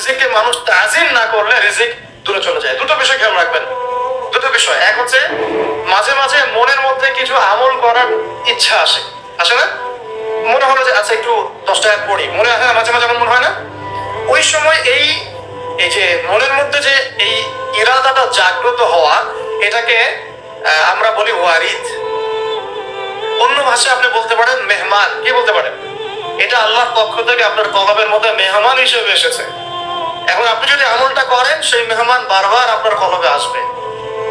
রিজিককে মানুষ তাজিম না করলে রিজিক দূরে চলে যায়। দুটো বিষয় খেয়াল রাখবেন। দুটো বিষয়। এক হচ্ছে, মাঝে মাঝে মনের মধ্যে কিছু আমল করার ইচ্ছা আসে। আসে না? মনে হলো যে আচ্ছা একটু দশ টাকা পড়ি। মনে হয় মাঝে মাঝে এমন মনে হয় না? ওই সময় এই এই যে মনের মধ্যে যে এই ইরাদাটা জাগ্রত হওয়া, এটাকে আমরা বলি ওয়ারিদ। অন্য ভাষায় আপনি বলতে পারেন মেহমান। কি বলতে পারেন এটা আল্লাহর পক্ষ থেকে আপনার কলবের মধ্যে মেহমান হিসেবে এসেছে। এখন আপনি যদি আমলটা করেন, সেই মেহমান বারবার আপনার কলবে আসবে।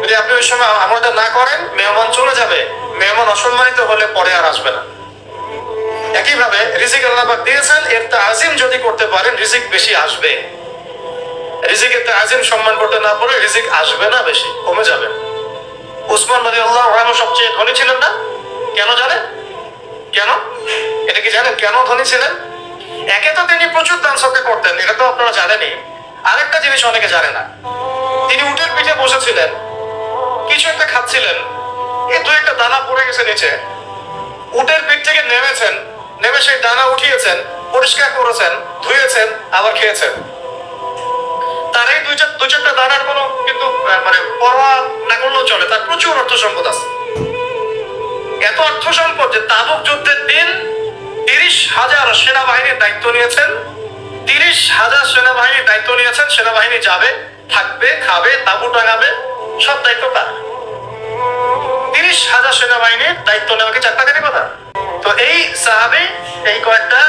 যদি আপনি ওই সময় আমলটা না করেন, মেহমান চলে যাবে। মেহমান অসম্মানিত হলে পরে আর আসবে না। একইভাবে রিজিক আল্লাহ পাক দিয়েছেন, এর তা তাজিম যদি করতে পারেন, রিজিক বেশি আসবে। রিজিকের তাজিম সম্মান করতে না পারলে রিজিক আসবে না বেশি, কমে যাবে। উসমান নদী আল্লাহ সবচেয়ে ধনী ছিলেন না? কেন জানেন? কেন? এটা কি জানেন কেন ধনী ছিলেন? একে তো তিনি প্রচুর দান সবকে করতেন, এটা তো আপনারা জানেনই। আরেকটা জিনিস অনেকে জানে না। তিনি উটের পিঠে বসেছিলেন, কিছু একটা খাচ্ছিলেন এই দু একটা দানা পড়ে গেছে নিচে। উটের পিঠ থেকে নেমেছেন, নেমে সেই দানা উঠিয়েছেন, পরিষ্কার করেছেন, ধুয়েছেন, আবার খেয়েছেন। তার এই দুই দুই চারটা দানার কোনো কিন্তু মানে পরোয়া না করলেও চলে, তার প্রচুর অর্থ সম্পদ আছে। এত অর্থ সম্পদ যে তাবুক যুদ্ধের দিন তিরিশ হাজার সেনাবাহিনীর দায়িত্ব নিয়েছেন তিরিশ হাজার সেনাবাহিনীর দায়িত্ব নিয়েছেন। সেনাবাহিনী যাবে, থাকবে, খাবে, তাবু টাঙাবে, সব দায়িত্ব তার। তিরিশ হাজার সেনাবাহিনীর দায়িত্ব কথা? তো এই এই কয়েকটা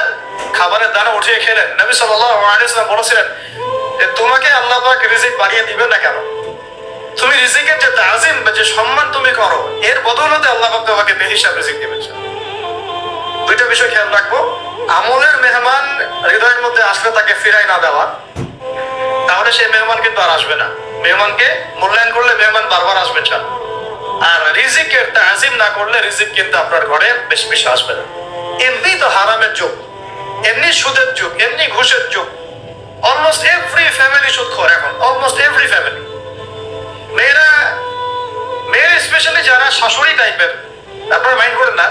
খাবারের উঠিয়ে খেলেন। নবী বলেছিলেন যে, তোমাকে আল্লাহ পাক রিজিক বাড়িয়ে দিবেন না কেন? তুমি রিজিকের যে তাজিম বা যে সম্মান তুমি করো, এর বদৌলতে আল্লাহ পাক তোমাকে বেহিসাব রিজিক দুইটা বিষয় খেয়াল রাখব। আমলের মেহমান হৃদয়ের মধ্যে আসলে তাকে ফিরাই না দেওয়া। তাহলে সেই মেহমান কিন্তু আর আসবে না। মেহমানকে মূল্যায়ন করলে মেহমান বারবার আসবে চান আর রিজিকের তাজিম না করলে রিজিক কিন্তু আপনার ঘরে বেশি বেশি আসবে না। এমনি তো হারামের যুগ, এমনি সুদের যুগ, এমনি ঘুষের যুগ। অলমোস্ট এভরি ফ্যামিলি সুদ খোর এখন অলমোস্ট এভরি ফ্যামিলি মেয়েরা মেয়েরা স্পেশালি যারা শাশুড়ি টাইপের আপনারা মাইন্ড করেন না?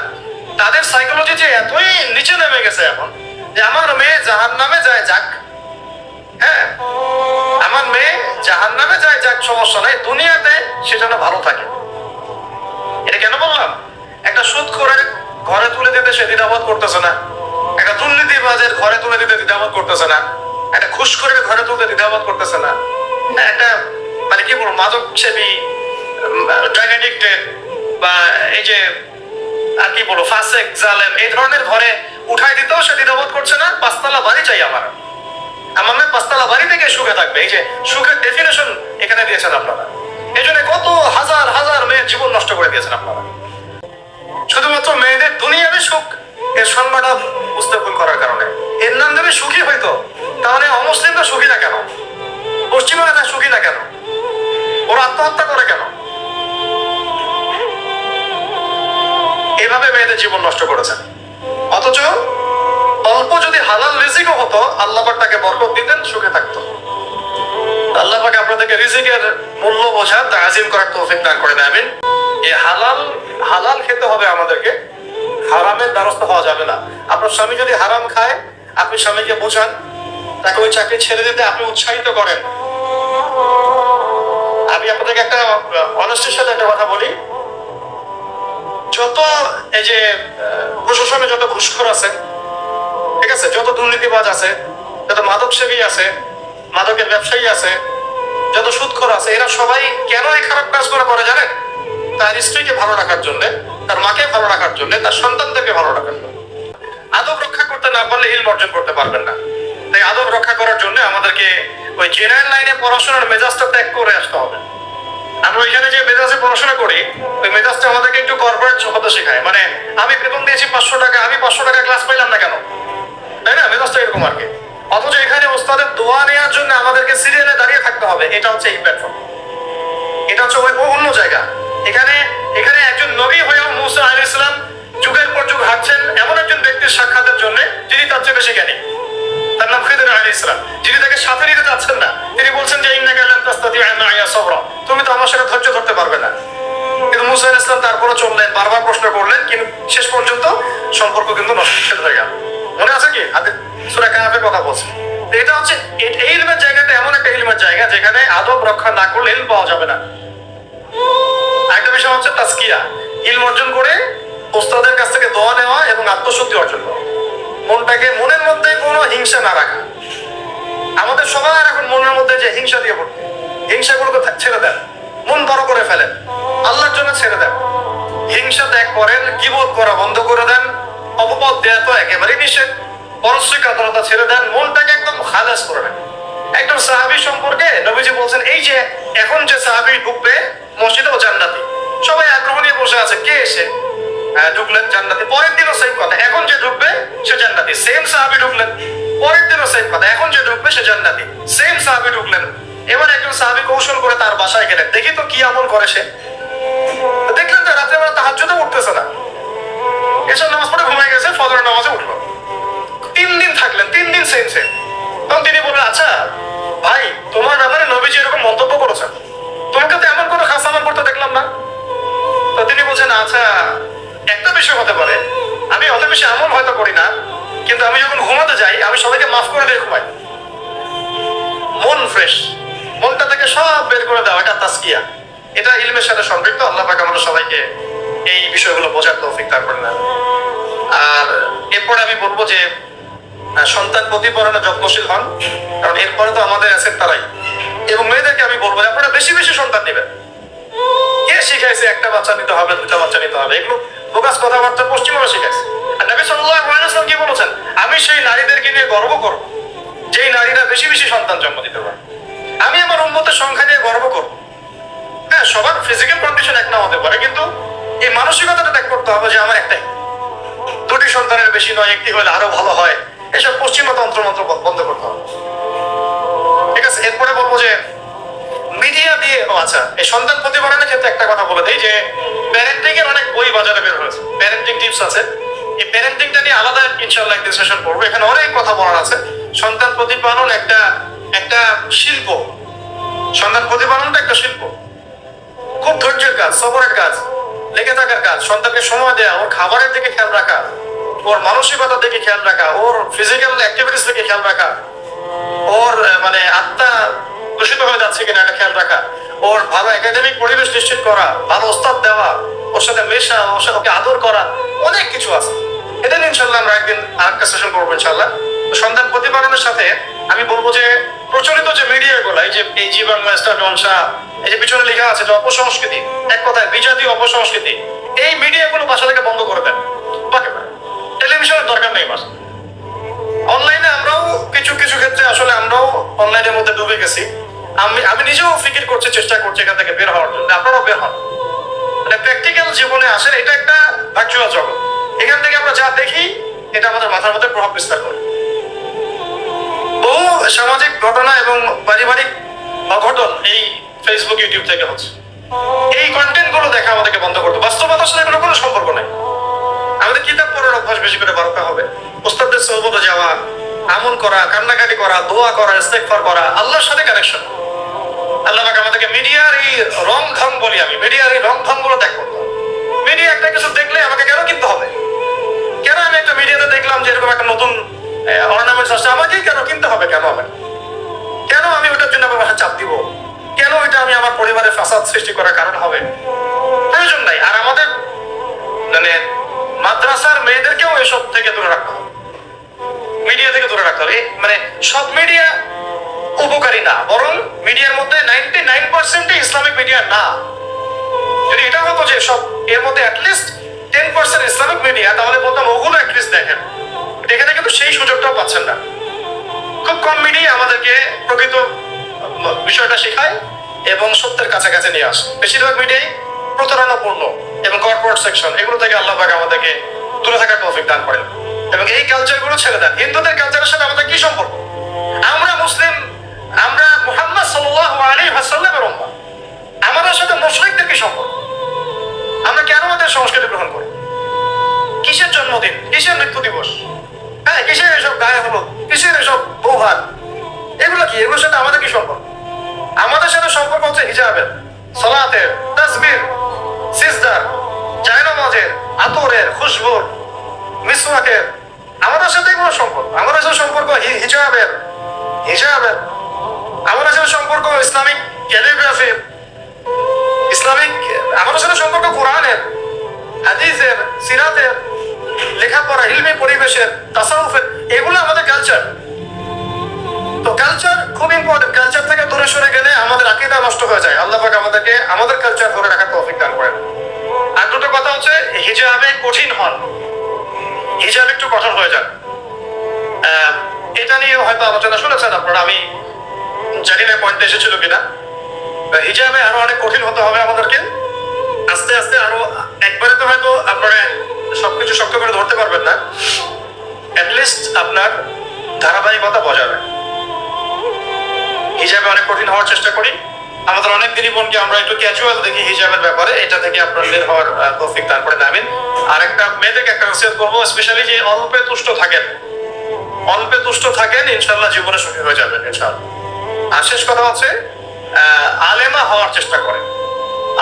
তাদের সাইকোলজি যে এতই নিচে নেমে গেছে এখন যে আমার মেয়ে জাহান নামে যায় যাক। হ্যাঁ আমার মেয়ে জাহান নামে যায় যাক সমস্যা নাই। দুনিয়াতে সে যেন ভালো থাকে। এটা কেন বললাম? একটা সুদ করে ঘরে তুলে দিতে সে দ্বিধাবোধ করতেছে না। একটা দুর্নীতিবাজের ঘরে তুলে দিতে দ্বিধাবোধ করতেছে না। একটা ঘুষ করে ঘরে তুলতে দ্বিধাবোধ করতেছে না। হ্যাঁ, একটা মানে কি বলব মাদক সেবী ড্রাগ বা এই যে আর কি বলব ফাসেক জালেম, এই ধরনের ঘরে উঠাই দিতেও সে দ্বিধাবোধ করছে না, পাঁচতলা বাড়ি চাই আমার। আমার মেয়ে পাঁচতলা বাড়ি থেকে সুখে থাকবে। এই যে সুখের ডেফিনেশন এখানে দিয়েছেন আপনারা। এই জন্য কত হাজার হাজার মেয়ের জীবন নষ্ট করে দিয়েছেন আপনারা। শুধুমাত্র মেয়েদের দুনিয়াবে সুখ, এর সংজ্ঞাটা বুঝতে ভুল করার কারণে। এর নাম দেবে সুখী হয়তো তাহলে অমুসলিমরা সুখী না কেন? পশ্চিমারা সুখী না কেন? ওরা আত্মহত্যা করে কেন? মেয়েদের জীবন নষ্ট করেছেন। অথচ অল্প যদি হালাল রিজিকও হতো, আল্লাহ তাকে বরকত দিতেন, সুখে থাকতো। আপনাদেরকে রিজিকের মূল্য বোঝার তাজিম করার তৌফিক দান করে আমিন। এই হালাল হালাল খেতে হবে আমাদেরকে। হারামের দ্বারস্থ হওয়া যাবে না। আপনার স্বামী যদি হারাম খায়, আপনি স্বামীকে বোঝান, তাকে ওই চাকরি ছেড়ে দিতে আপনি উৎসাহিত করেন। আমি আপনাদেরকে একটা অনেস্টের সাথে একটা কথা বলি। যত এই যে প্রশাসনে যত ঘুষখোর আছে, ঠিক আছে? যত দুর্নীতিবাজ আছে, যত মাদক সেবী আছে, মাদকের ব্যবসায়ী আছে, যত সুদখোর আছে, এরা সবাই কেন এই খারাপ কাজগুলো করে জানেন? তার স্ত্রীকে ভালো রাখার জন্য, তার মাকে ভালো রাখার জন্য, তার সন্তানদেরকে ভালো রাখার জন্য। আদব রক্ষা করতে না পারলে হিল অর্জন করতে পারবেন না। তাই আদব রক্ষা করার জন্য আমাদেরকে ওই জেনারেল লাইনে পড়াশোনার মেজাজটা ত্যাগ করে আসতে হবে। আমরা যে পড়াশোনা করি, ওই আমাদেরকে একটু কর্পোরেট শেখায়। মানে আমি বেতন দিয়েছি পাঁচশো টাকা, আমি পাঁচশো টাকা ক্লাস পাইলাম না কেন? তাই না? এরকম আর কি। অথচ এখানে ওস্তাদের দোয়া নেওয়ার জন্য আমাদেরকে সিরিয়ালে দাঁড়িয়ে থাকতে হবে। এটা হচ্ছে এই প্ল্যাটফর্ম এটা হচ্ছে ওই অন্য জায়গা। এখানে এখানে একজন নবী হয়েও মুসা আলী ইসলাম যুগের পর যুগ হাঁটছেন এমন একজন ব্যক্তির সাক্ষাতের জন্য যিনি তার চেয়ে বেশি জ্ঞানী। তার নাম খিদির আলী ইসলাম যিনি তাকে সাথে নিতে চাচ্ছেন না, তিনি বলছেন যে ইন্না গেলেন তাস্তাতি আইয়া সবর। তুমি তো আমার সাথে ধৈর্য ধরতে পারবে না। কিন্তু মুসা ইসলাম তারপরে চললেন, বারবার প্রশ্ন করলেন, কিন্তু শেষ পর্যন্ত সম্পর্ক কিন্তু নষ্ট হয়ে গেল। মনে আছে কি? হাতে সুরা কাহাফের কথা বলছে। এটা হচ্ছে এই ইলমের জায়গাটা এমন একটা ইলমের জায়গা যেখানে আদব রক্ষা না করলে ইলম পাওয়া যাবে না। আরেকটা বিষয় হচ্ছে তাস্কিয়া ইলম অর্জন করে ওস্তাদের কাছ থেকে দোয়া নেওয়া এবং আত্মশুদ্ধি অর্জন করা। মনটাকে মনের মধ্যে কোনো হিংসা না রাখা। আমাদের সবার এখন মনের মধ্যে যে হিংসা দিয়ে পড়তে হিংসাগুলোকে ছেড়ে দেন। মন বড় করে ফেলেন। আল্লাহর জন্য ছেড়ে দেন। হিংসা ত্যাগ করেন কিবোধ করা বন্ধ করে দেন। অপপদ দেয়া তো একেবারেই নিষেধ। পরশ্রী কাতরতা ছেড়ে দেন মনটাকে একদম খালাস করে নেন। একদম সাহাবি সম্পর্কে নবীজি বলছেন এই যে এখন যে সাহাবি ঢুকবে মসজিদে ও জান্নাতি। সবাই আগ্রহ নিয়ে বসে আছে কে এসে আহ, ঢুকলেন জান্নাতি। পরের দিনও সেম কথা। এখন যে ঢুকবে সে জান্নাতি। সেম সাহাবি ঢুকলেন। পরের দিনও সেম কথা। এখন যে ঢুকবে সে জান্নাতি। সেম সাহাবি ঢুকলেন। এবার একজন সাহাবি কৌশল করে তার বাসায় গেলেন। দেখি তো কি আমল করে সে। দেখলেন যে রাত্রেবেলা তাহাজ্জুদে উঠতেছে না। এসব নামাজ পড়ে ঘুমায় গেছে, ফজরের নামাজে উঠল। তিন দিন থাকলেন, তিন দিন সেম সেম তখন তিনি বললেন আচ্ছা ভাই, তোমার ব্যাপারে নবীজি এরকম মন্তব্য করেছেন। তোমাকে তো এমন কোনো খাস আমল করতে দেখলাম না। তো তিনি বলছেন আচ্ছা একটা বিষয় হতে পারে। আমি অত বেশি আমল হয়তো করি না, কিন্তু আমি যখন ঘুমাতে যাই, আমি সবাইকে মাফ করে দিয়ে ঘুমাই। মন ফ্রেশ মনটা থেকে সব বের করে দেওয়া, এটা তাস্কিয়া এটা ইলমের সাথে সম্পৃক্ত, আল্লাহ পাক আমাদের সবাইকে এই বিষয়গুলো বোঝার তৌফিক দান না আর এরপরে আমি বলব যে সন্তান প্রতিপালনে যত্নশীল হন, কারণ এরপরে তো আমাদের অ্যাসেট তারাই। এবং মেয়েদেরকে আমি বলব যে, আপনারা বেশি বেশি সন্তান নেবেন। কে শিখাইছে একটা বাচ্চা নিতে হবে দুটা বাচ্চা নিতে হবে? এগুলো বোকাস কথাবার্তা পশ্চিমবঙ্গ শিখাইছে। আর নবী সাল্লাল্লাহু আলাইহি ওয়াসাল্লাম কি বলেছেন? আমি সেই নারীদেরকে নিয়ে গর্ব করব, যেই নারীরা বেশি বেশি সন্তান জন্ম দিতে পারে। আমি আমার উন্মতের সংখ্যা নিয়ে গর্ব করব। হ্যাঁ সবার ফিজিক্যাল কন্ডিশন এক না হতে পারে, কিন্তু এই মানসিকতাটা ত্যাগ করতে হবে যে আমার একটাই। দুটি সন্তানের বেশি নয়, একটি হলে আরও ভালো হয়। এসব পশ্চিমা তন্ত্রমন্ত্র বন্ধ করতে হবে। ঠিক আছে, এরপরে বলব যে মিডিয়া দিয়ে, ও আচ্ছা এই সন্তান প্রতিপালনের ক্ষেত্রে একটা কথা বলে দেই যে প্যারেন্টিং এর অনেক বই বাজারে বের হয়েছে। প্যারেন্টিং টিপস আছে। এই প্যারেন্টিংটা নিয়ে আলাদা ইনশাআল্লাহ একদিন সেশন করব। এখানে অনেক কথা বলার আছে। সন্তান প্রতিপালন একটা একটা শিল্প। সন্তান প্রতিপালনটা একটা শিল্প। খুব ধৈর্যের কাজ, সবরের কাজ, লেগে থাকার কাজ, সন্তানকে সময় দেওয়া ওর খাবারের দিকে খেয়াল রাখা, ওর মানসিকতার দিকে খেয়াল রাখা, ওর ফিজিক্যাল অ্যাক্টিভিটিস দিকে খেয়াল রাখা, ওর মানে আত্মা দূষিত হয়ে যাচ্ছে কিনা এটা খেয়াল রাখা, ওর ভালো একাডেমিক পরিবেশ নিশ্চিত করা, ভালো ওস্তাদ দেওয়া, ওর সাথে মেশা, ওর সাথে ওকে আদর করা, অনেক কিছু আছে। নিয়ে ইনশাল্লাহ আমরা একদিন আরেকটা সেশন করব ইনশাল্লাহ। সন্তান প্রতিপালনের সাথে আমি বলব যে প্রচলিত যে মিডিয়া গুলো এই যে এই জি বাংলা, স্টার জলসা এই যে পিছনে লেখা আছে যে অপসংস্কৃতি, এক কথায় বিজাতীয় অপসংস্কৃতি, এই মিডিয়া গুলো বাসা থেকে বন্ধ করে দেন। টেলিভিশনের দরকার নেই বাসা। অনলাইনে আমরাও কিছু কিছু ক্ষেত্রে আসলে আমরাও অনলাইনের মধ্যে ডুবে গেছি। আমি আমি নিজেও ফিকির করছি, চেষ্টা করছি এখান থেকে বের হওয়ার জন্য। আপনারাও বের হন। মানে প্র্যাকটিক্যাল জীবনে আসেন, এটা একটা ভার্চুয়াল জগৎ। এখান থেকে আমরা যা দেখি, এটা আমাদের মাথার মধ্যে প্রভাব বিস্তার করে। বহু সামাজিক ঘটনা এবং পারিবারিক অঘটন এই ফেসবুক ইউটিউব থেকে হচ্ছে। এই কন্টেন্টগুলো দেখা আমাদেরকে বন্ধ করতে বাস্তবতার সাথে এগুলো কোনো সম্পর্ক নাই। আমাদের কিতাব পড়ার অভ্যাস বেশি করে বাড়াতে হবে। ওস্তাদদের সহবতে যাওয়া, আমল করা, কান্নাকাটি করা, দোয়া করা, ইস্তেগফার করা, আল্লাহর সাথে কানেকশন আল্লাহ পাক আমাদেরকে মিডিয়ার এই রং ঢং বলি আমি। মিডিয়ার এই রং ঢংগুলো ত্যাগ করতে মিডিয়া একটা কিছু দেখলে আমাকে কেন কিনতে হবে? কেন আমি একটা মিডিয়াতে দেখলাম যে এরকম একটা নতুন অর্নামেন্টস আসছে আমাকেই কেন কিনতে হবে কেন হবে কেন আমি ওটার জন্য আমার চাপ দিব? কেন ওইটা আমি আমার পরিবারে ফাসাদ সৃষ্টি করার কারণ হবে? প্রয়োজন নাই। আর আমাদের মানে মাদ্রাসার মেয়েদেরকেও এসব থেকে দূরে রাখতে হবে। মিডিয়া থেকে দূরে রাখতে হবে। মানে সব মিডিয়া উপকারী না, বরং মিডিয়ার মধ্যে নাইনটি নাইন পার্সেন্টই ইসলামিক মিডিয়া না। যদি এটা হতো যে সব এর মধ্যে at least ten percent Islamic media, তাহলে বলতাম ওগুলো অ্যাটলিস্ট দেখেন। এখানে কিন্তু সেই সুযোগটাও পাচ্ছেন না। খুব কম মিডিয়া আমাদেরকে প্রকৃত বিষয়টা শেখায় এবং সত্যের কাছাকাছি নিয়ে আসে। বেশিরভাগ মিডিয়াই প্রতারণাপূর্ণ এবং কর্পোরেট সেকশন এগুলো থেকে আল্লাহ পাক আমাদেরকে দূরে থাকার তৌফিক দান করেন। এবং এই কালচারগুলো ছেড়ে দেন। হিন্দুদের কালচারের সাথে আমাদের কি সম্পর্ক? আমরা মুসলিম, আমরা মুহাম্মদ সাল্লাল্লাহু আলাইহি ওয়াসাল্লামের উম্মাহ আমাদের সাথে মুশরিকদের কি সম্পর্ক? আমরা কেন আমাদের সংস্কৃতি গ্রহণ করি? কিসের জন্মদিন? কিসের মৃত্যু দিবস? হ্যাঁ কিসের এসব গায়ে হলো কিসের এসব বৌভাত এগুলো কি? এগুলোর সাথে আমাদের কি সম্পর্ক? আমাদের সাথে সম্পর্ক হচ্ছে হিজাবের, সলাতের, তাসবির, সিজদার, জায়নামাজের, আতরের, খুশবুর, মিসওয়াকের। আমাদের সাথে এগুলো সম্পর্ক। আমাদের সাথে সম্পর্ক হিজাবের হিজাবের। আমাদের সাথে সম্পর্ক ইসলামিক ক্যালিগ্রাফির ইসলামিক, আমাদের সাথে সম্পর্ক কোরআনের, হাদিসের, সিরাতের লেখাপড়া ইলমি পরিবেশের তাসাউফের এগুলো আমাদের কালচার তো কালচার খুব ইম্পর্টেন্ট কালচার থেকে দূরে সরে গেলে আমাদের আকিদা নষ্ট হয়ে যায়। আল্লাহ পাক আমাদেরকে, আমাদের কালচার ধরে রাখার তৌফিক দান করেন। আর দুটো কথা হচ্ছে, হিজাবে কঠিন হন। হিজাব একটু কঠোর হয়ে যান। এটা নিয়ে হয়তো আলোচনা শুনেছেন আপনারা, আমি জানি না পয়েন্ট এসেছিল কিনা। হিজাবে আরও অনেক কঠিন হতে হবে আমাদেরকে। আস্তে আস্তে আরও একবারে তো হয়তো আপনারা সবকিছু শক্ত করে ধরতে পারবেন না। অ্যাটলিস্ট আপনার ধারাবাহিকতা বজাবে। হিজাবে অনেক কঠিন হওয়ার চেষ্টা করি। আমাদের অনেক দিনই বোনকে আমরা একটু ক্যাজুয়াল দেখি হিজাবের ব্যাপারে। এটা থেকে আপনার বের হওয়ার তৌফিক করে নামিন আর একটা মেয়েদেরকে একটা নসিহত করব স্পেশালি যে অল্পে তুষ্ট থাকেন। অল্পে তুষ্ট থাকেন ইনশাল্লাহ জীবনে সুখী হয়ে যাবেন ইনশাল্লাহ আর শেষ কথা হচ্ছে আলেমা হওয়ার চেষ্টা করেন।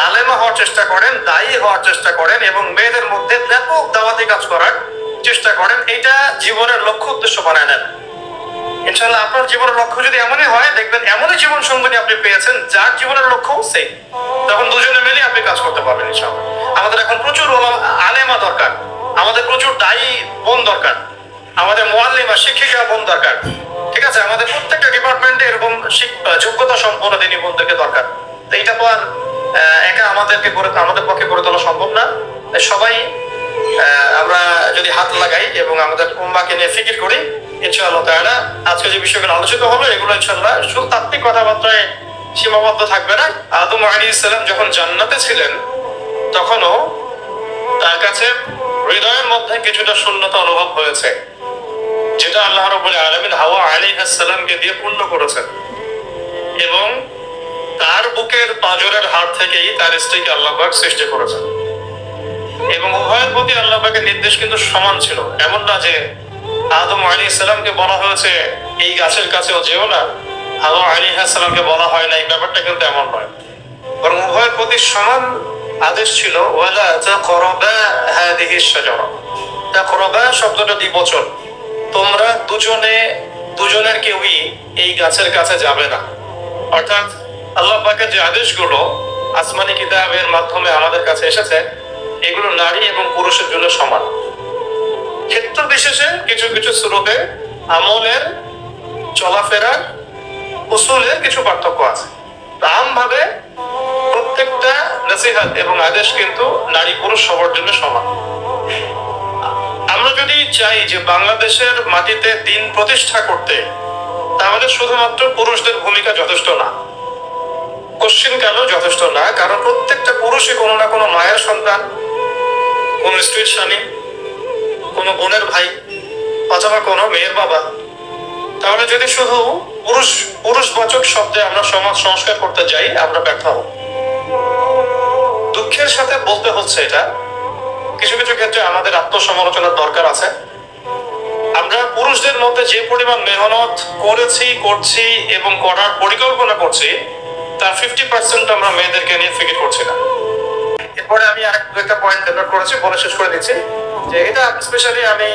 আলেমা হওয়ার চেষ্টা করেন, দায়ী হওয়ার চেষ্টা করেন এবং মেয়েদের মধ্যে ব্যাপক দাওয়াতি কাজ করার চেষ্টা করেন, এটা জীবনের লক্ষ্য উদ্দেশ্য বানায় নেন। ইনশাল্লাহ আপনার জীবনের লক্ষ্য যদি এমনই হয়, দেখবেন এমনই জীবন সঙ্গী আপনি পেয়েছেন, যার জীবনের লক্ষ্য সেই তখন দুজনে মিলে আপনি কাজ করতে পারবেন ইনশাল্লাহ আমাদের এখন প্রচুর আলেমা দরকার। আমাদের প্রচুর দায়ী বোন দরকার। আমাদের মোয়াল্লিমা, শিক্ষিকা বোন দরকার। ঠিক আছে? আমাদের প্রত্যেকটা ডিপার্টমেন্টে এরকম যোগ্যতা সম্পন্ন দিনী বোনদেরকে দরকার। এটা তো আর একা আমাদেরকে আমাদের পক্ষে করে তোলা সম্ভব না। সবাই আমরা যদি হাত লাগাই এবং আমাদের উম্মাকে নিয়ে ফিকির করি, ইনশাআল্লাহ তাআলা আজকে যে বিষয়গুলো আলোচিত হলো, এগুলো ইনশাআল্লাহ শুধু তাত্ত্বিক কথাবার্তায় সীমাবদ্ধ থাকবে না। আদম আলাইহিস সালাম যখন জান্নাতে ছিলেন, তখনও তার কাছে হৃদয়ের মধ্যে কিছুটা শূন্যতা অনুভব হয়েছে, যেটা আল্লাহ রাব্বুল আলামিন হাওয়া আলাইহিস সালামকে দিয়ে পূর্ণ করেছেন। এবং তার বুকের পাঁজরের হাত থেকেই তার স্ত্রীকে আল্লাহবাক সৃষ্টি করেছেন। এবং উভয়ের প্রতি আল্লাহবাকের নির্দেশ কিন্তু সমান ছিল। এমন না যে আদম আলী ইসলামকে বলা হয়েছে, এই গাছের কাছেও যেও না। আদম আলী ইসলামকে বলা হয় না, এই ব্যাপারটা কিন্তু এমন নয়। বরং উভয়ের প্রতি সমান আদেশ ছিল, ওয়ালা তাকরাবা হাদিহি শাজারা। তাকরাবা শব্দটা দ্বিবচন। তোমরা দুজনে, দুজনের কেউই এই গাছের কাছে যাবে না। অর্থাৎ আল্লাহ পাকের যে আদেশগুলো আসমানি কিতাবের মাধ্যমে আমাদের কাছে এসেছে, এগুলো নারী এবং পুরুষের জন্য সমান। ক্ষেত্র বিশেষে কিছু কিছু স্রোতে আমলের, চলাফেরার, উসুলের কিছু পার্থক্য আছে। ভাবে প্রত্যেকটা নসিহাত এবং আদেশ কিন্তু নারী পুরুষ সবার জন্য সমান। আমরা যদি চাই যে বাংলাদেশের মাটিতে দিন প্রতিষ্ঠা করতে, তাহলে শুধুমাত্র পুরুষদের ভূমিকা যথেষ্ট না। কোশ্চিন কেন যথেষ্ট না? কারণ প্রত্যেকটা পুরুষই কোনো না কোনো মায়ের সন্তান, কোন স্ত্রীর স্বামী, কোনো বোনের ভাই, অথবা কোনো মেয়ের বাবা। তাহলে যদি শুধু পুরুষ, পুরুষবাচক শব্দে আমরা সমাজ সংস্কার করতে যাই, আমরা ব্যর্থ হব। দুঃখের সাথে বলতে হচ্ছে এটা, কিছু কিছু ক্ষেত্রে আমাদের আত্মসমালোচনার দরকার আছে। আমরা পুরুষদের মধ্যে যে পরিমাণ মেহনত করেছি, করছি এবং করার পরিকল্পনা করছি তার ফিফটি পার্সেন্ট আমরা মেয়েদেরকে নিয়ে ফিকির করছি না। এরপরে আমি আরেক দু একটা পয়েন্ট নোট করেছি, বলে শেষ করে দিচ্ছি। যে এটা স্পেশালি আমি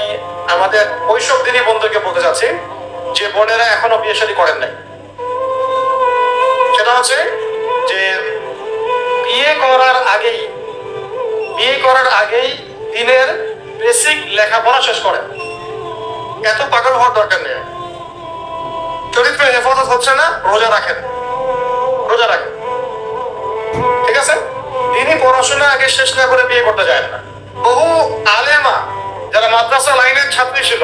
আমাদের দিনই বন্ধুকে বলতে চাচ্ছি, যে বোনেরা এখনও বিয়ে করেন নাই। সেটা হচ্ছে যে বিয়ে করার আগেই, বিয়ে করার আগেই দিনের বেসিক লেখাপড়া শেষ করেন। এত পাগল হওয়ার দরকার নেই। চরিত্র হেফাজত হচ্ছে না, রোজা রাখেন। রোজা রাখেন ঠিক আছে? তিনি পড়াশোনা আগে শেষ না করে বিয়ে করতে যায় না। বহু আলেমা যারা মাদ্রাসা লাইনের ছাত্রী ছিল,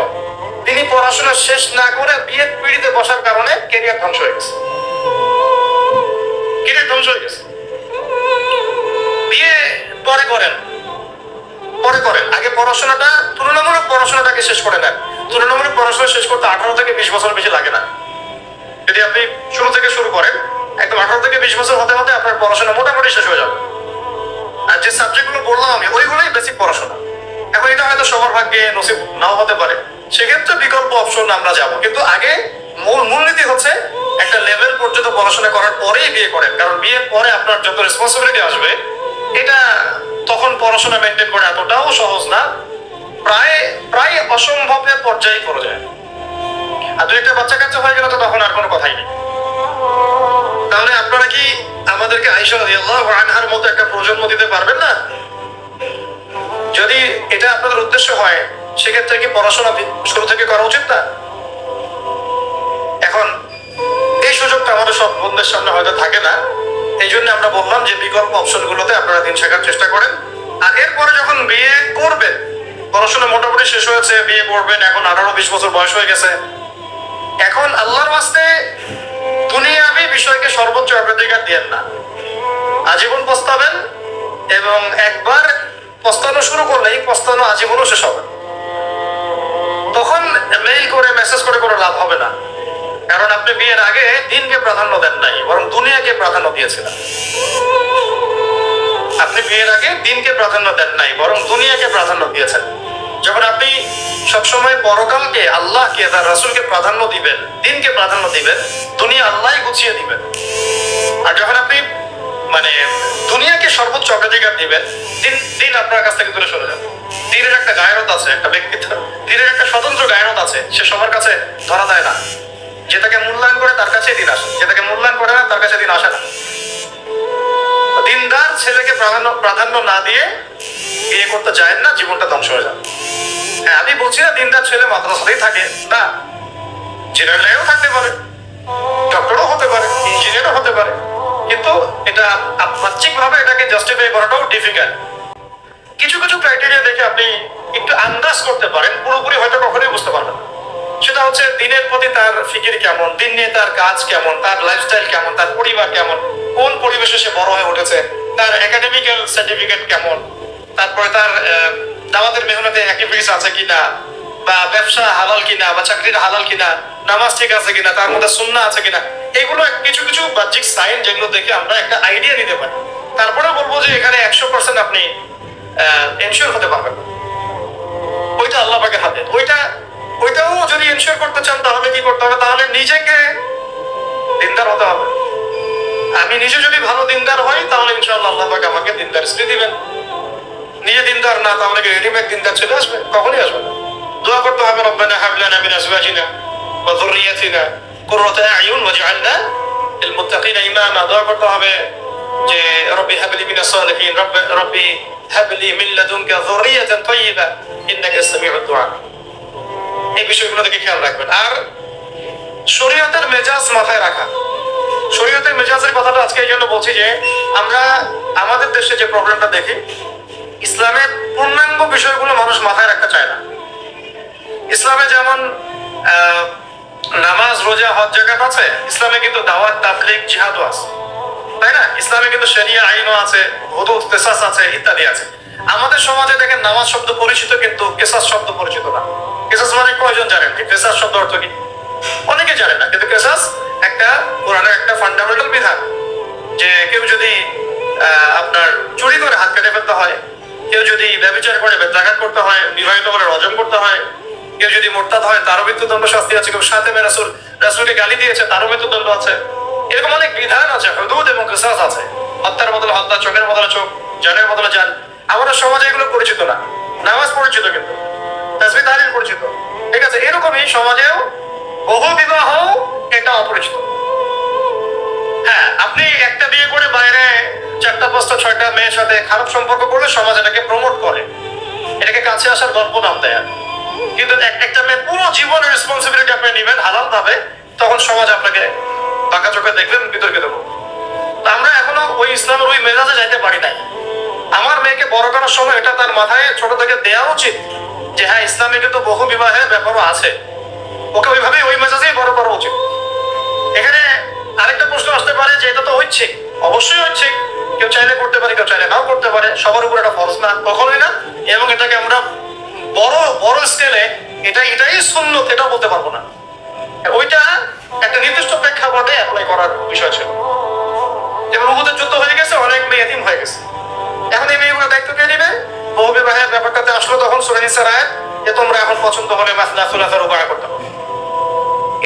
তিনি পড়াশোনা শেষ না করে বিয়ে পিড়িতে বসার কারণে কেরিয়ার ধ্বংস হয়ে গেছে। কেরিয়ার ধ্বংস হয়ে গেছে। বিয়ে পরে করেন। পরে করেন। আগে পড়াশোনাটা, তুলনামূলক পড়াশোনাটাকে শেষ করে নেন। তুলনামূলক পড়াশোনা শেষ করতে আঠারো থেকে বিশ বছর বেশি লাগে না। যদি আপনি শুরু থেকে শুরু করেন একদম আঠারো থেকে বিশ বছর হতে হতে আপনার পড়াশোনা মোটামুটি শেষ হয়ে যাবে। আর যে সাবজেক্টগুলো বললাম আমি, ওইগুলোই বেসিক পড়াশোনা। এখন এটা হয়তো সবার ভাগ্যে নসিব নাও হতে পারে। সেক্ষেত্রে বিকল্প অপশন আমরা যাব। কিন্তু আগে মূল মূলনীতি হচ্ছে একটা লেভেল পর্যন্ত পড়াশোনা করার পরেই বিয়ে করেন। কারণ বিয়ের পরে আপনার যত রেসপন্সিবিলিটি আসবে, এটা তখন পড়াশোনা মেনটেন করা এতটাও সহজ না। প্রায় প্রায় অসম্ভবের পর্যায়ে করে যায়। আর দুই একটা বাচ্চা কাচ্চা হয়ে গেলে তো তখন আর কোনো কথাই নেই। আমাদেরকে আইসা আনহার মতো একটা প্রজন্ম দিতে পারবেন না? যদি এটা আপনাদের উদ্দেশ্য হয়, সেক্ষেত্রে কি পড়াশোনা শুরু থেকে করা উচিত না? এখন, এই সুযোগটা আমাদের সব বন্ধুদের সামনে হয়তো থাকে না। এই জন্য আমরা বললাম যে বিকল্প অপশনগুলোতে আপনারা দিন শেখার চেষ্টা করেন। আর এরপরে যখন বিয়ে করবেন, পড়াশোনা মোটামুটি শেষ হয়েছে, বিয়ে করবেন, এখন আঠারো বিশ বছর বয়স হয়ে গেছে। এখন আল্লাহর বাস্তে দুনিয়াবি বিষয়কে সর্বোচ্চ অগ্রাধিকার দিয়েন না। আজীবন পস্তাবেন এবং একবার পস্তানো শুরু করলেই পস্তানো আজীবনও শেষ হবে। তখন মেইল করে মেসেজ করে কোনো লাভ হবে না। কারণ আপনি বিয়ের আগে দিনকে প্রাধান্য দেন নাই, বরং দুনিয়াকে প্রাধান্য দিয়েছিলেন। আপনি বিয়ের আগে দিনকে প্রাধান্য দেন নাই, বরং দুনিয়াকে প্রাধান্য দিয়েছেন। যখন আপনি সবসময় পরকালকে আল্লাহকে তার রাসূলকে প্রাধান্য দিবেন, দিনকে প্রাধান্য দিবেন, দুনিয়া আল্লাহ গুছিয়ে দিবেন। আর যখন আপনি মানে দুনিয়াকে সর্বোচ্চ অগ্রাধিকার দিবেন, দিন দিন আপনার কাছ থেকে দূরে সরে যাবে। দিনের একটা গায়রত আছে একটা ব্যক্তিত্ব, দিনের একটা স্বতন্ত্র গায়রত আছে, সে সবার কাছে ধরা দেয় না। যেটাকে মূল্যায়ন করে তার কাছে দিন আসে যেটাকে মূল্যায়ন করে না তার কাছে দিন আসে না। দিনদার ছেলেকে প্রাধান্য প্রাধান্য না দিয়ে বিয়ে করতে যায় না, জীবনটা ধ্বংস হয়ে যাবে। হ্যাঁ আমি বলছি না দিনদার ছেলে মাদ্রাসাতেই থাকে। না জেনারেল থাকতে পারে ডক্টরও হতে পারে ইঞ্জিনিয়ারও হতে পারে। কিন্তু এটা বাহ্যিক ভাবে এটাকে জাস্টিফাই করাটাও ডিফিকাল্ট কিছু কিছু ক্রাইটেরিয়া দেখে আপনি একটু আন্দাজ করতে পারেন, পুরোপুরি হয়তো কখনোই বুঝতে পারবেন সেটা হচ্ছে দিনের প্রতি তার ফিকির কেমন, দিন নিয়ে তার কাজ কেমন, তার লাইফস্টাইল কেমন, তার পরিবার কেমন, কোন পরিবেশে সে বড় হয়ে উঠেছে, তার একাডেমিক্যাল সার্টিফিকেট কেমন, তারপরে তার দাওয়াতের মেহনতে অ্যাক্টিভিটিস আছে কিনা? বা ব্যবসা হালাল কিনা, বা চাকরির হালাল কিনা, নামাজ ঠিক আছে কিনা, তার মধ্যে সুন্না আছে কিনা, এগুলো কিছু কিছু বাহ্যিক সাইন যেগুলো দেখে আমরা একটা আইডিয়া নিতে পারি। তারপরে বলব যে এখানে একশো পার্সেন্ট আপনি এনশিওর হতে পারবেন। ওইটা আল্লাহ পাকের হাতে। ওইটা, ওইটাও যদি এনশিওর করতে চান, তাহলে কি করতে হবে? তাহলে নিজেকে দিনদার হতে হবে। আমি নিজে যদি ভালো দিনদার হই, তাহলে ইনশাআল্লাহ আল্লাহ পাক আমাকে দিনদার স্ত্রী দিবেন। দিনদার না তাহলে কি রেডিমেড দিনদার চলে আসবে? কখনই আসবে না। দোয়া করতে হবে, রব্বানা হাবলানা মিন আজওয়াজিনা ওয়া যুররিয়াতিনা কুররাতা আয়ুন ওয়াজআলনা লিল মুত্তাকিনা ইমামা। দোয়া করতে হবে যে, রব্বি হাবলি মিনাস সালিহিন, রব্ব হাবলি মিন লাদুনকা যুররিয়াতান তাইয়্যিবা ইন্নাকা সামিউদ দুআ এই বিষয়গুলো থেকে খেয়াল রাখবেন। আর শরীয়তের মেজাজ মাথায় রাখা। শরীয়তের মেজাজের কথাটা আজকে এই জন্য বলছি যে, আমরা আমাদের দেশে যে প্রবলেমটা দেখি ইসলামের পূর্ণাঙ্গ বিষয়গুলো মানুষ মাথায় রাখতে চায় না। ইসলামে যেমন নামাজ, রোজা, হজ জাকাত আছে, ইসলামে কিন্তু দাওয়াত, তাবলিগ, জিহাদও আছে। তাই না? ইসলামে কিন্তু শরিয়া আইনও আছে হুদুদ কেসাস আছে, ইত্যাদি আছে। আমাদের সমাজে দেখেন, নামাজ শব্দ পরিচিত কিন্তু কেসাস শব্দ পরিচিত না। কেসাস মানে কয়জন জানেন যে কেসাস শব্দ অর্থ কি? অনেকে জানে না, কিন্তু কেসাস একটা, কোরআনের একটা ফান্ডামেন্টাল বিধান। যে কেউ যদি আপনার চুরি করে হাত কেটে ফেলতে হয় কেউ যদি ব্যবচার করে বেত্রাঘাত করতে হয়, বিবাহিত করে রজম করতে হয়, কেউ যদি মোরতাদ হয়, তারও মৃত্যুদণ্ড শাস্তি আছে। কেউ সাথে মে রাসুল, রাসুলকে গালি দিয়েছে, তারও মৃত্যুদণ্ড আছে। এরকম অনেক বিধান আছে, হদুদ এবং কিসাস আছে। হত্যার বদলে হত্যা, চোখের বদলে চোখ, জানের বদলে জান। আমাদের সমাজে এগুলো পরিচিত না। নামাজ পরিচিত কিন্তু। তাসবি তাহলিল পরিচিত। ঠিক আছে, এরকমই সমাজেও বহু বিবাহ এটা অপরিচিত। হ্যাঁ আপনি একটা বিয়ে করে বাইরে চারটা, পাঁচটা, ছয়টা মেয়ের সাথে খারাপ সম্পর্ক করলে সমাজ এটাকে প্রমোট করে। এটাকে কাছে আসার গল্প নাম দেয়। কিন্তু একটা মেয়ে পুরো জীবনের রেসপন্সিবিলিটি আপনি নেবেন হালাল ভাবে তখন সমাজ আপনাকে বাঁকা চোখে দেখবেন বিতর্কিত আমরা এখনও ওই ইসলামের ওই মেজাজে যাইতে পারি নাই। আমার মেয়েকে বড় করার সময় এটা তার মাথায় ছোট থেকে দেওয়া উচিত যে হ্যাঁ ইসলামে কিন্তু বহু বিবাহের ব্যাপারও আছে। ওকে ওইভাবেই ওই মেজাজেই বড় করা উচিত। এখানে আরেকটা প্রশ্ন আসতে পারে যে এটা তো হচ্ছে। অবশ্যই হচ্ছে। কেউ চাইলে করতে পারে, কেউ চাইলে নাও করতে পারে। সবার উপর এটা ফরজ না, কখনোই না। এবং এটাকে আমরা বড় বড় স্কেলে এটা, এটাই শূন্য এটাও বলতে পারব না। ওইটা একটা নির্দিষ্ট প্রেক্ষাপটে অ্যাপ্লাই করার বিষয় ছিল। এবং উহুদের যুদ্ধ হয়ে গেছে, অনেক মেয়ে এতিম হয়ে গেছে। এখন এই মেয়েগুলো দায়িত্ব কে নেবে? বহু বিবাহের ব্যাপারটাতে আসলো তখন সুরানিসার আয়াত যে তোমরা এখন পছন্দ হলে মাসলা সুলাফের উপায় করতে হবে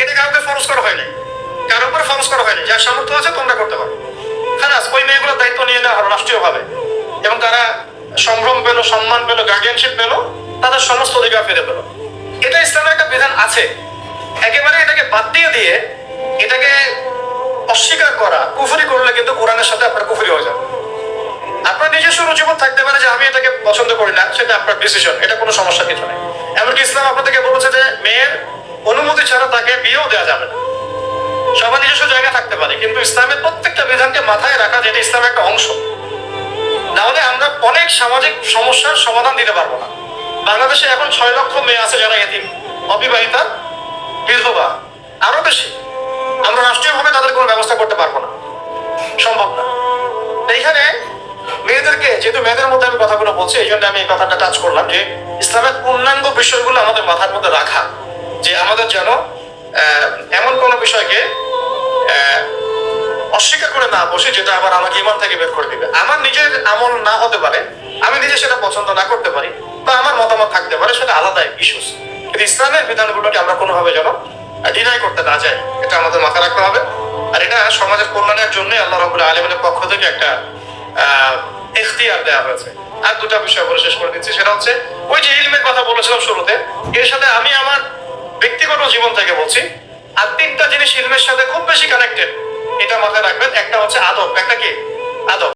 এটা কাউকে ফরজ করা হয়নি কারোর উপরে ফরজ করা হয়নি। যার সামর্থ্য আছে তোমরা করতে পারো। খালাস, ওই মেয়েগুলোর দায়িত্ব নিয়ে নেওয়া হলো রাষ্ট্রীয়ভাবে। এবং তারা সম্ভ্রম পেল, সম্মান পেল গার্ডিয়ানশিপ পেল, তাদের সমস্ত অধিকার ফিরে পেল। এটা ইসলামের একটা বিধান আছে। একেবারে এটাকে বাদ দিয়ে দিয়ে এটাকে অস্বীকার করা, কুফরি করলে কিন্তু কোরআনের সাথে আপনার কুফরি হয়ে যাবে। আপনার নিজস্ব রুচিবোধ থাকতে পারে যে আমি এটাকে পছন্দ করি না, সেটা আপনার ডিসিশন এটা কোনো সমস্যা কিছু নেই। এমনকি ইসলাম আপনাদেরকে বলেছে যে মেয়ের অনুমতি ছাড়া তাকে বিয়েও দেওয়া যাবে না। সবার নিজস্ব জায়গা থাকতে পারে, কিন্তু ইসলামের প্রত্যেকটা বিধানকে মাথায় রাখা যেটা ইসলামের একটা অংশ। নাহলে আমরা অনেক সামাজিক সমস্যার সমাধান দিতে পারব না। বাংলাদেশে এখন ছয় লক্ষ মেয়ে আছে যারা এতিম, অবিবাহিতা, বিধবা, আরও বেশি। আমরা রাষ্ট্রীয়ভাবে তাদের কোনো ব্যবস্থা করতে পারব না। সম্ভব না। এইখানে মেয়েদেরকে, যেহেতু মেয়েদের মধ্যে আমি কথাগুলো বলছি, এই জন্য আমি এই কথাটা টাচ করলাম যে, ইসলামের পূর্ণাঙ্গ বিষয়গুলো আমাদের মাথার মধ্যে রাখা, যে আমাদের যেন এমন কোনো বিষয়কে অস্বীকার করে না বসে যেটা আবার আমাকে ইমান থেকে বের করে দিবে। আমার নিজের আমল না হতে পারে, আমি নিজে সেটা পছন্দ না করতে পারি বা আমার মতামত থাকতে পারে, সেটা আলাদা ইস্যুস কিন্তু ইসলামের বিধানগুলোকে আমরা কোনোভাবে যেন ডিনাই করতে না যাই, এটা আমাদের মাথায় রাখতে হবে। আর এটা সমাজের কল্যাণের জন্য আল্লাহ রাবুল আলমের পক্ষ থেকে একটা এখতিয়ার দেওয়া হয়েছে। আর দুটা বিষয় বলে শেষ করে দিচ্ছি, সেটা হচ্ছে, ওই যে ইলমের কথা বলেছিলাম শুরুতে, এর সাথে আমি আমার ব্যক্তিগত জীবন থেকে বলছি আর তিনটা জিনিস ইলমের সাথে খুব বেশি কানেক্টেড এটা মাথায় রাখবেন, একটা হচ্ছে আদব, একটা কি? আদব।